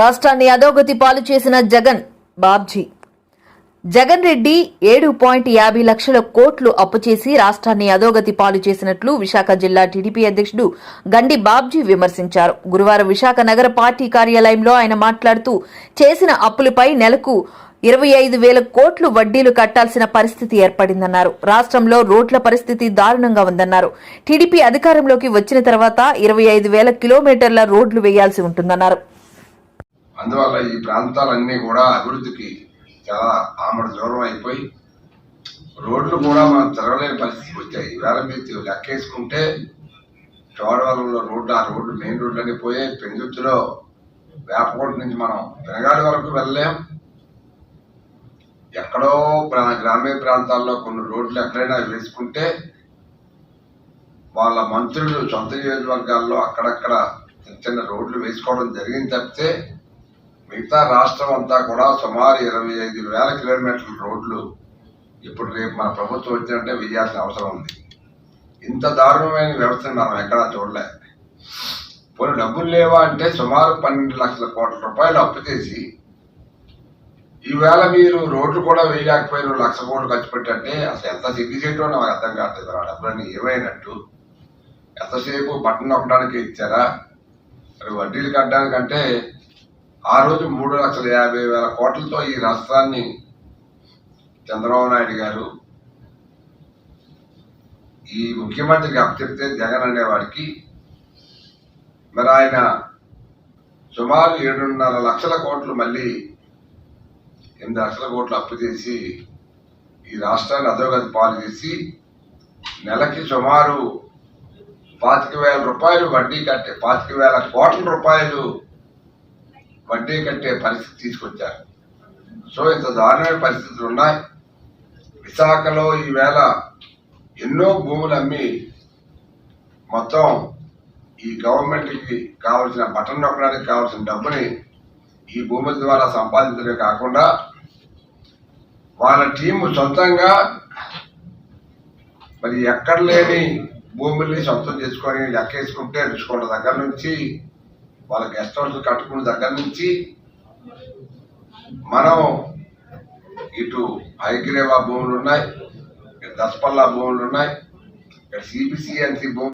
రాష్ట్రాన్ని అధోగతి పాలు చేసిన జగన్ బాబ్జీ. జగన్ రెడ్డి ఏడు పాయింట్ యాభై లక్షల కోట్లు అప్పు చేసి రాష్ట్రాన్ని అధోగతి పాలు చేసినట్లు విశాఖ జిల్లా టీడీపీ అధ్యక్షుడు గండి బాబ్జీ విమర్శించారు. గురువారం విశాఖ నగర పార్టీ కార్యాలయంలో ఆయన మాట్లాడుతూ చేసిన అప్పులపై నెలకు ఇరవై ఐదు వేల కోట్లు వడ్డీలు కట్టాల్సిన పరిస్థితి ఏర్పడిందన్నారు. రాష్ట్రంలో రోడ్ల పరిస్థితి దారుణంగా ఉందన్నారు. టీడీపీ అధికారంలోకి వచ్చిన తర్వాత ఇరవై ఐదు వేల కిలోమీటర్ల రోడ్లు వేయాల్సి ఉంటుందన్నారు. అందువల్ల ఈ ప్రాంతాలన్నీ కూడా అభివృద్ధికి చాలా ఆమడ దూరం అయిపోయి రోడ్లు కూడా మనం తిరగలేని పరిస్థితి వచ్చాయి. ఈవేళ మీరు లెక్కేసుకుంటే చోడవరంలో రోడ్డు ఆ రోడ్డు మెయిన్ రోడ్లు అన్ని పోయాయి పెందుతులో వేపకోట నుంచి మనం వెనగాడి వరకు వెళ్ళలేం. ఎక్కడో ప్రా- గ్రామీణ ప్రాంతాల్లో కొన్ని రోడ్లు ఎక్కడైనా వేసుకుంటే వాళ్ళ మంత్రులు సొంత నియోజకవర్గాల్లో అక్కడక్కడ చిన్న చిన్న రోడ్లు వేసుకోవడం జరిగింది తప్పితే మిగతా రాష్ట్రం అంతా కూడా సుమారు ఇరవై ఐదు వేల కిలోమీటర్ల రోడ్లు ఇప్పుడు రేపు మన ప్రభుత్వం వచ్చినట్టే వేయాల్సిన అవసరం ఉంది. ఇంత దారుణమైన వ్యవస్థను మనం ఎక్కడా చూడలే. పోనీ డబ్బులు లేవా అంటే సుమారు పన్నెండు లక్షల కోట్ల రూపాయలు అప్పు చేసి ఈవేళ మీరు రోడ్లు కూడా వేయలేకపోయారు లక్ష కోట్లు ఖర్చు పెట్టంటే అసలు ఎంత సిగ్గుచేటో నాకు అర్థం కావట్లేదు. ఆ డబ్బులన్నీ ఏమైనట్టు? ఎంతసేపు బట్టన్ నొక్కడానికి ఇచ్చారా? వడ్డీలు కట్టడానికంటే ఆ రోజు మూడు లక్షల యాభై వేల కోట్లతో ఈ రాష్ట్రాన్ని చంద్రబాబు నాయుడు గారు ఈ ముఖ్యమంత్రికి అప్పచెప్తే జగన్ అనేవాడికి మరి ఆయన సుమారు ఏడున్నర లక్షల కోట్లు మళ్ళీ ఎనిమిది లక్షల కోట్లు అప్పు చేసి ఈ రాష్ట్రాన్ని అధోగతి పాలు చేసి నెలకి సుమారు పాతిక వేల రూపాయలు వడ్డీ కట్టే పాతిక వేల కోట్ల రూపాయలు వడ్డీ కట్టే పరిస్థితి తీసుకొచ్చారు. సో ఇంత దారుణమైన పరిస్థితులు ఉన్నాయి. విశాఖలో ఈవేళ ఎన్నో భూములు అమ్మి మొత్తం ఈ గవర్నమెంట్కి కావాల్సిన బటన్ నొక్కడానికి కావాల్సిన డబ్బుని ఈ భూముల ద్వారా సంపాదించడమే కాకుండా వాళ్ళ టీము సొంతంగా మరి ఎక్కడ లేని భూముల్ని సొంతం చేసుకొని లెక్కేసుకుంటే రుచుకోవడం దగ్గర నుంచి వాళ్ళ గెస్ట్ హౌస్ కట్టుకున్న దగ్గర నుంచి మనం ఇటు హైగ్రేవా భూములు ఉన్నాయి ఇక్కడ దసపల్లా భూములు ఉన్నాయి ఇక్కడ సిబిసిఎన్సి భూములు